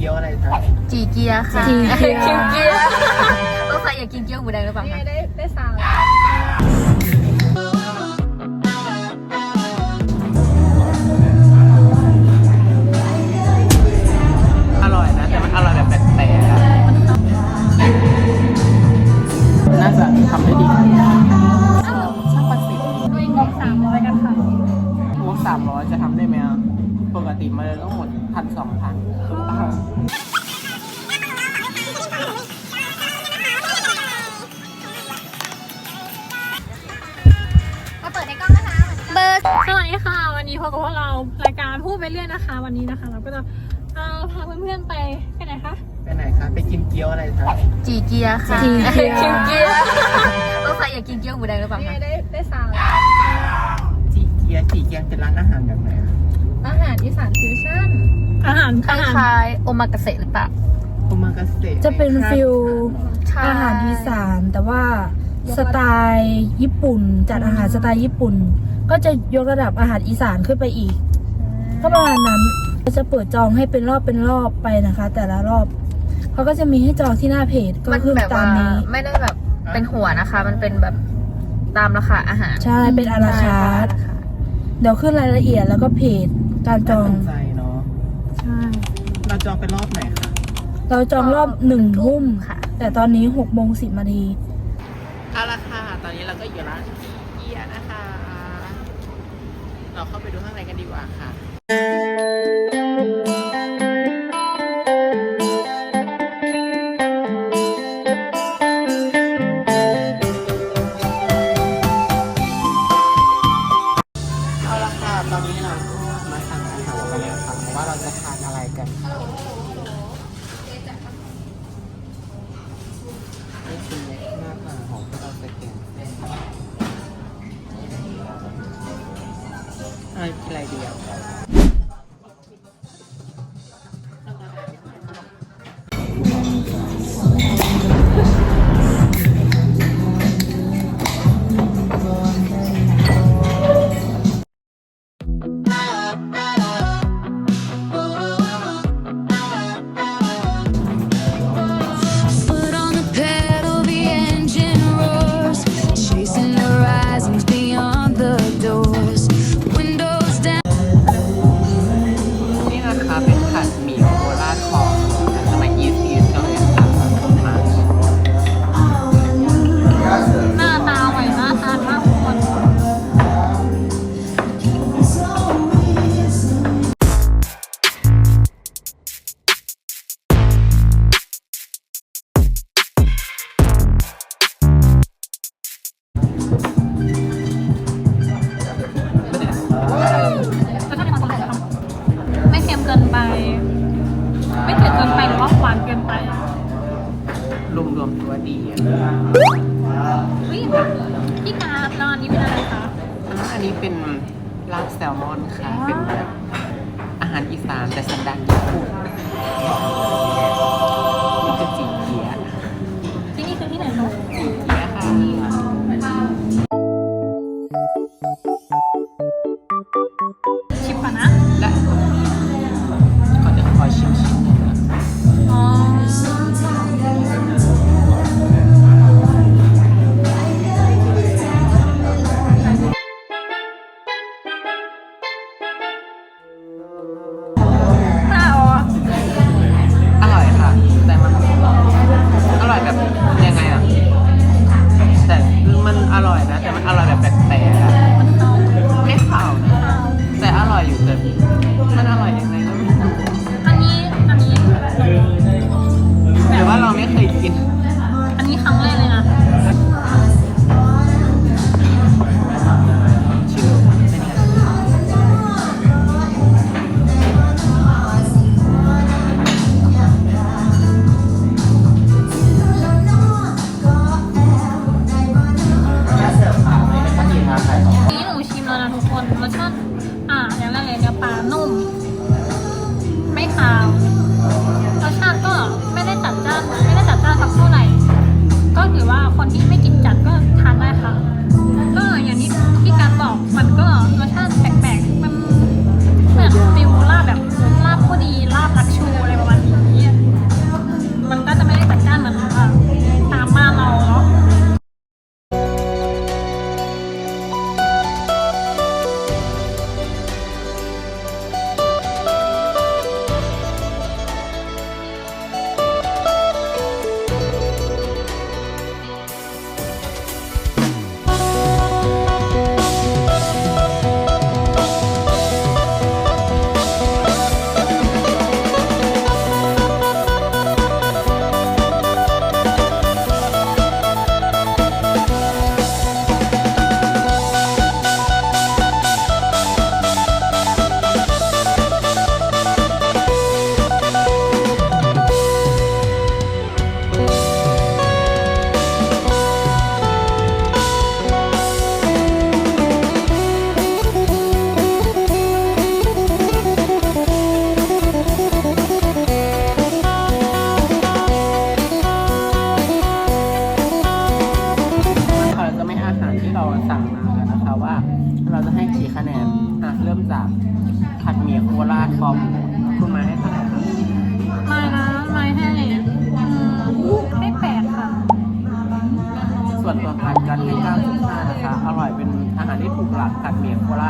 กี๊ยวอะไรคะจีเกียค่ะจีเกียจีเกียต้องใส่อยากกินเกี๊ยวหมูแดงหรือเปล่าคะได้ได้สาวอร่อยนะ แต่มันอร่อยแบบแปลกๆอะน่าจะทำได้ดีช่างประสิทธิ์ด้วยงบสามร้อยกันค่ะงบสามร้อยจะทำได้ไหมอะปกติมันต้องหมด พันสองพันมาเปิดในกล้องนะคะเบอร์สวัสดีค่ะ วันนี้พบกับพวกเรารายการพูดไปเรื่อยนะคะ วันนี้นะคะ เราก็จะเอาพาเพื่อนๆไปไปไหนคะไปไหนคะไปกินเกี๊ยวอะไรคะจีเกียค่ะจีเกียจีเกียต้องใส่อยากกินเกี๊ยวหมูแดงหรือเปล่าคะได้ได้สาวจีเกียจีเกียเป็นร้านอาหารแบบไหนอะ อาหารอีสานฟิวชั่นอาหารคล้ายๆโอมากาเสะหรือเปล่าโอมากาเสะจะเป็นฟิลใช่อาหารอีสานแต่ว่าสไตล์ญี่ปุ่น จัดอาหารสไตล์ญี่ปุ่น ก็จะยกระดับอาหารอีสานขึ้นไปอีก ก็ประมาณนั้นก็จะเปิดจองให้เป็นรอบเป็นรอบไปนะคะ แต่ละรอบเขาก็จะมีให้จองที่หน้าเพจก็มันคือแบบตาว่ามนี้ไม่ได้แบบเป็นหัวนะคะ มันเป็นแบบตามราคาอาหาร ใช่เป็นอาราคาร์ทเดี๋ยวขึ้นรายละเอียดแล้วก็เพจ การจน่าองสนใจเนาะ ใช่ เราจองเป็นรอบไหนคะ เราจองรอบหนึ่งทุ่มค่ะ แต่ตอนนี้หกโมงสิบนาที เอาละค่ะ ตอนนี้เราก็อยู่ร้านจีเกียนะคะ เราเข้าไปดูข้างในกันดีกว่าค่ะ คะแนน อะ เริ่มจากผัดเมียโคราชบอมคุณมาให้คะแนนหร่ครับไม่นะไมาให้ไม่แปลกค่ะ ส่วนตัวผัดกันให้9.5นะคะ อร่อยเป็นอาหารที่ถูกหลักผัดเมียโคราช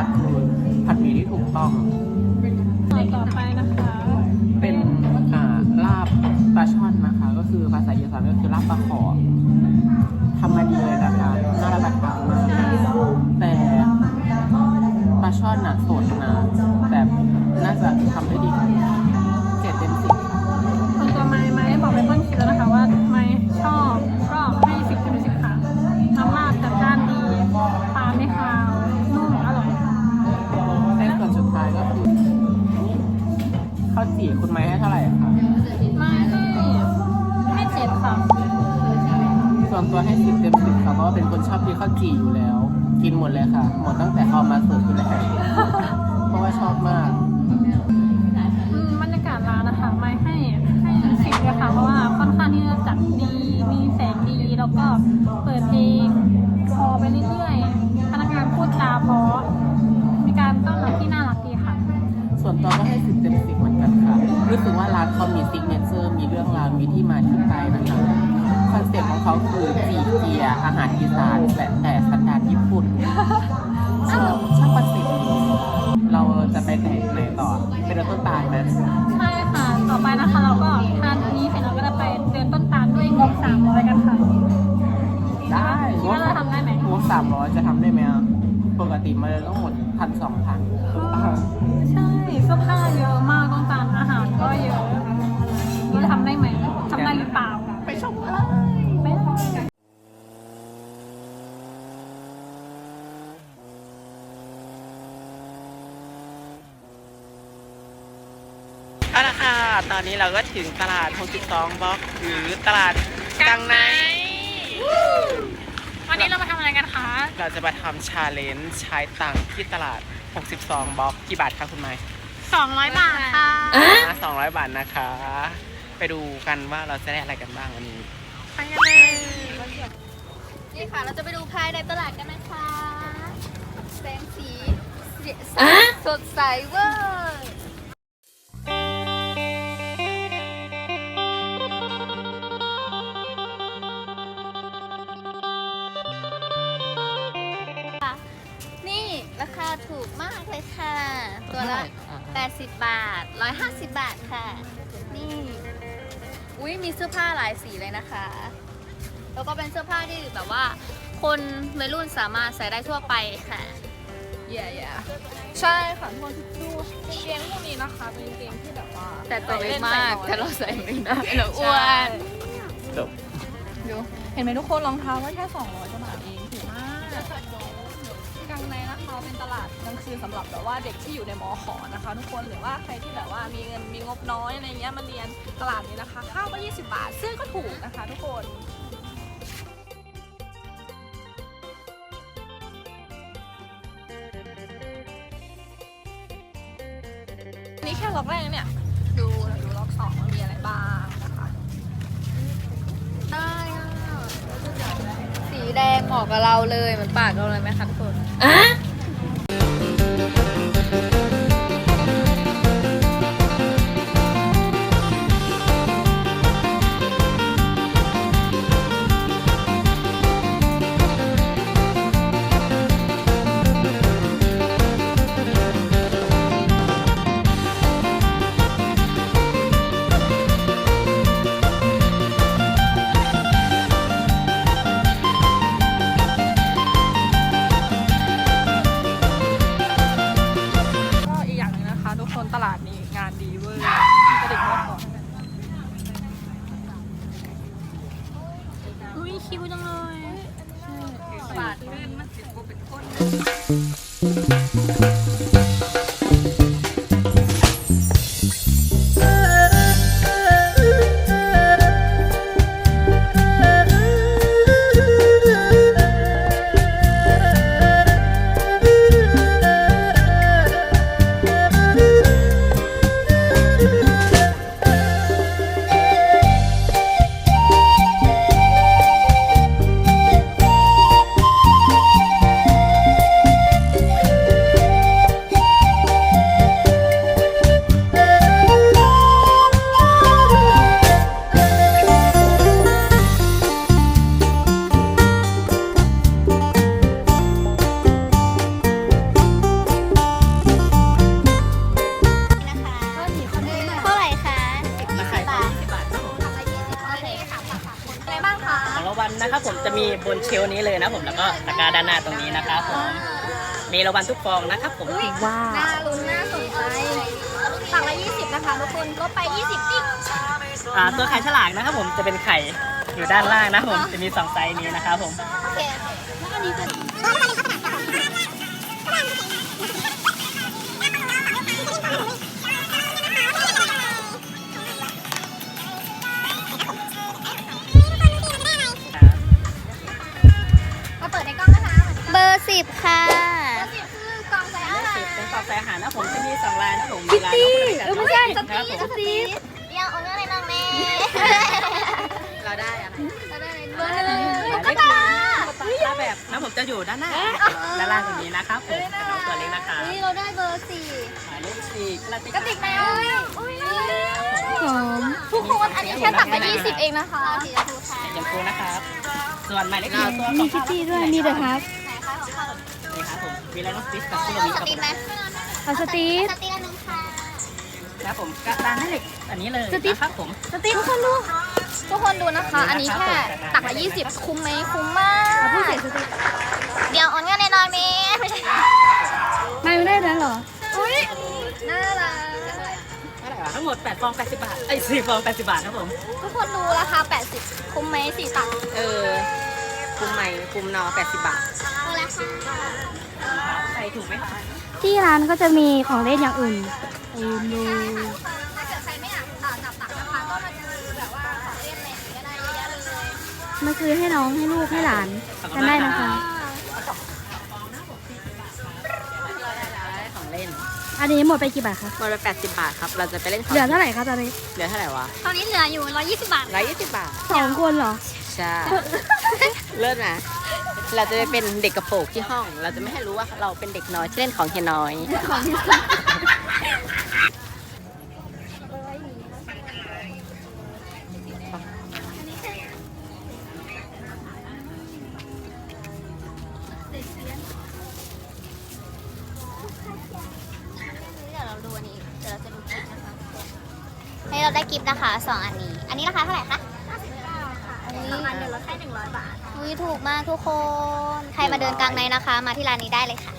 าสดนะแต่น่าจะทำได้ดีเจ็ดเต็มสิบส่วนตัวไม้ไม้บอกไปต้นคลิปแล้วนะคะว่าไม้ชอบก็ให้สิบเต็มสิบค่ะน้ำลาบจัดจ้านดีปลาไม่คาวนุ่มอร่อยในส่วนสุดท้ายก็คือข้าวจี่คุณไม้ให้เท่าไหร่อะคะไม้ให้ให้เจ็ดค่ะส่วนตัวให้สิบเต็มสิบค่ะเพราะว่าเป็นคนชอบกินข้าวจี่อยู่แล้ว กินหมดเลยค่ะ หมดตั้งแต่เอามาเสิร์ฟที่แรกเพราะว่าชอบมาก อืมบรรยากาศร้านนะคะไม้ให้ให้สิบเลยค่ะเพราะว่าค่อนข้างที่จะจัดดีมีแสงดีแล้วก็เปิดเพลงพอไปเรื่อยๆพนักงานพูดจาเพราะมีการต้อนรับที่น่ารักดีค่ะ ส่วนตัวก็ให้สิบเต็มสิบเหมือนกันค่ะ รู้สึกว่าร้านเขามีซิกเนเจอร์มีเรื่องราวมีที่มาที่ไปนะคะคอนเซ็ปต์ของเขาคือจีเกียร์อาหารอีสานแต่แต่ ติมันจะต้องหมดพันสองพันใช่เสื้อผ้าเยอะมากต้นตาลอาหารก็เยอะเราจะทำได้ไหมทำได้หรือเปล่า ไปชมเลยไม่ได้เอาละค่ะ ตอนนี้เราก็ถึงตลาด 62บล็อก หรือตลาดกังไนวันนี้เรามาทำอะไร กันคะ เราจะมาทำชาเลนจ์ใช้ตังค์ที่ตลาด 62 บล็อกกี่บาทคะคุณไม้200 บาทค่ะสองร้อยบาทนะคะ ไปดูกันว่าเราจะได้อะไรกันบ้างวันนี้ ไปกันเลย นี่ค่ะ เราจะไปดูภายในตลาดกันนะคะ แสงสีสดใสเวอร์ 80 บาท 150 บาทค่ะ นี่ อุ้ยมีเสื้อผ้าหลายสีเลยนะคะ แล้วก็เป็นเสื้อผ้าที่แบบว่า คนวัยรุ่นสามารถใส่ได้ทั่วไปค่ะเย่ยใช่ค่ะทุกคนดูกางเกงพวกนี้นะคะเป็นกางเกงที่แบบว่าแต่ตัวเล็กมาก แต่เราใส่ไม่ได้เราเราอ้วนจบดูเห็นไหมทุกคนรองเท้าว่าแค่200 เป็นตลาดกลางคืนสำหรับแบบว่าเด็กที่อยู่ในมอขอนะคะ ทุกคนหรือว่าใครที่แบบว่ามีเงินมีงบน้อยอะไรเงี้ยมาเรียนตลาดนี้นะคะข้าวก็20 บาทเสื้อก็ถูกนะคะ ทุกคนนี่แค่ล็อกแรกเนี่ย ดูดูล็อกสองว่ามีอะไรบ้างนะคะได้อะสีแดงเหมาะกับเราเลยเหมือนปากเราเลยไหมคะทุกคนาง เป็นคนเป็นคน น้าตรงนี้นะครับผมมีรางวัลทุกฟองนะครับผมว้าวน่าลุ้นน่าสนใจฝั่งละ20 นะคะทุกคนก็ไป 20ติ๊กอ่าตัวไข่ฉลากนะครับผมจะเป็นไข่อยู่ด้านล่างนะครับผมจะมีสองไซส์นี้นะครับผมโอเคแล้วอันนี้จะ สิบค่ะเบอร์สิบคือกล่องใส่อาหารเป็นกล่องใส่อาหารนะครับผมจะมีสองลายนะครับผมมีลายนกกระจาเออไม่ใช่นะครับผมสตีฟเรียกโอนเงินในน้องแม่เราได้อะไรเราได้เลยเบอร์หนึ่งหมายตุ๊เลกขหตานึ่งตาแบบนะผมจะอยู่ด้านหน้าด้านล่างตรงนี้นะครับผมเป็นน้องตัวเล็กนะคะนี่เราได้เบอร์สี่หมายเลขสี่กระติกกระติกน้ำอุ้ยหอมทุกคนอันนี้แค่ตักมา20เองนะคะสีชมพูค่ะยังคูนะครับส่วนหมายเลขหนึ่งตัวมีคิตตี้ด้วยมีเดอะฮับ ไหนคะของเขานี่ครับผมมีอะไรน้องสติ๊กกับตัวมีมีสครับตีผมไหมเอาสตีฟ สตีอันนึงค่ะครับผมกระดานแม่เหล็กอันนี้เลยนะครับผม สตีทุกคนดูทุกคนดูนะคะ อันนี้แค่ตักละ20 คุ้มไหมคุ้มมาก พูดเสียสตีเดี๋ยวออนเงินแน่นอนมีไม่ใช่ไม่ได้แล้วเหรอ อุ้ยน่ารักเท่าไหร่วะทั้งหมด8ฟอง80 บาท ไอ้สี่ฟอง80 บาทนะครับผม ทุกคนดูราคา80 คุ้มไหมสี่ตักเออคุมไหมคุมนอ80 บาท ดูราคาใส่ถูกไหมคะที่ร้านก็จะมีของเล่นอย่างอื่นเอ็นดูถ้าเกิดใครไม่อยากอ่าจับตักนะคะก็มาดูแบบว่าของเล่นอะไรอย่างเงี้ยก็ได้เยอะแยะเลยมาซื้อให้น้องให้ลูกให้หลานกันได้นะคะ ของเล่นอันนี้หมดไปกี่บาทคะหมดไป80 บาทครับ เราจะไปเล่นของเหลือเท่าไหร่คะตอนนี้เหลือเท่าไหร่วะตอนนี้เหลืออยู่ 120 บาท 120 บาท สองคนเหรอ ใช่ เลิศนะ เราจะไปเป็นเด็กกระโปรงที่ห้อง เราจะไม่ให้รู้ว่าเราเป็นเด็กน้อยที่เล่นของเฮียน้อย ใครมาเดินกลางในนะคะ มาที่ร้านนี้ได้เลยค่ะ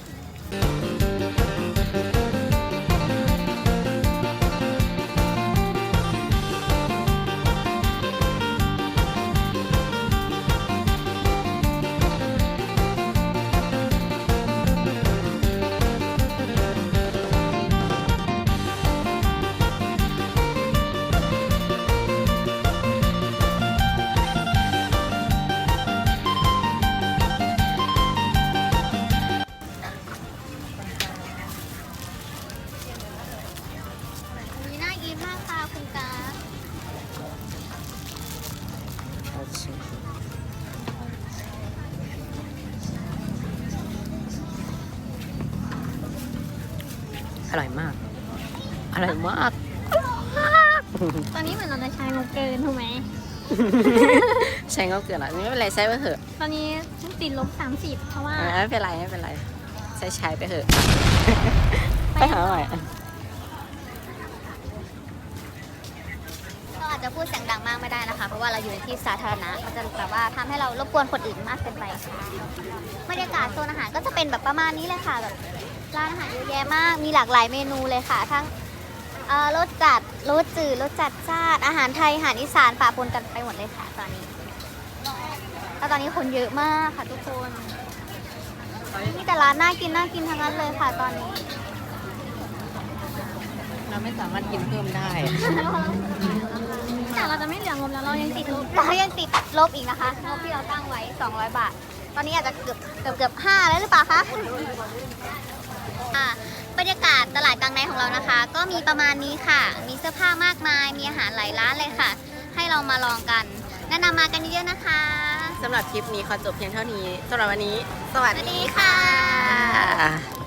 ค่ะคุณกาอร่อยมาก อร่อยมาก ตอนนี้เหมือนเราจะใช้มุกเกินถูกไหม ใช้งบเกินละไม่เป็นไรใช้ไปเถอะตอนนี้ติดลบสามสิบเพราะว่าอ่าไม่เป็นไรไม่เป็นไร ใช้ใช้ไปเถอะ ไปหาใหม่ เราอา จะพูดเสียงดังมากไม่ได้นะคะ เพราะว่าเราอยู่ในที่สาธารณะมันจะแบบว่าทำให้เรารบกวนคนอื่นมากเกินไปค่ะบรรยากาศโซนอาหารก็จะเป็นแบบประมาณนี้เลยค่ะแบบร้านอาหารเยอะแยะมาก มีหลากหลายเมนูเลยค่ะ ทั้งรสจัดรสจืดรสจัดจ้าอาหารไทยอาหารอีสานปะปนกันไปหมดเลยค่ะ ตอนนี้แล้วตอนนี้คนเยอะมากค่ะทุกคนมีแต่ร้านน่ากินน่ากินทั้งนั้นเลยค่ะตอนนี้ เราไม่สามารถกินเพิ่มได้ แต่เราจะไม่เหลืองบแล้วเรายังติดลบเรายังติดลบอีกนะคะงบที่เราตั้งไว้ 200 บาท ตอนนี้อาจจะเกือบเกือบเกือบห้าแล้วหรือเปล่าคะอ่าบรรยากาศตลาดกลางในของเรานะคะ ก็มีประมาณนี้ค่ะ มีเสื้อผ้ามากมาย มีอาหารหลายร้านเลยค่ะ ให้เรามาลองกันแนะนำมากันเยอะๆนะคะ สำหรับคลิปนี้ขอจบเพียงเท่านี้สำหรับวันนี้ สวัสสวัสดีดีค่ะ ค่ะ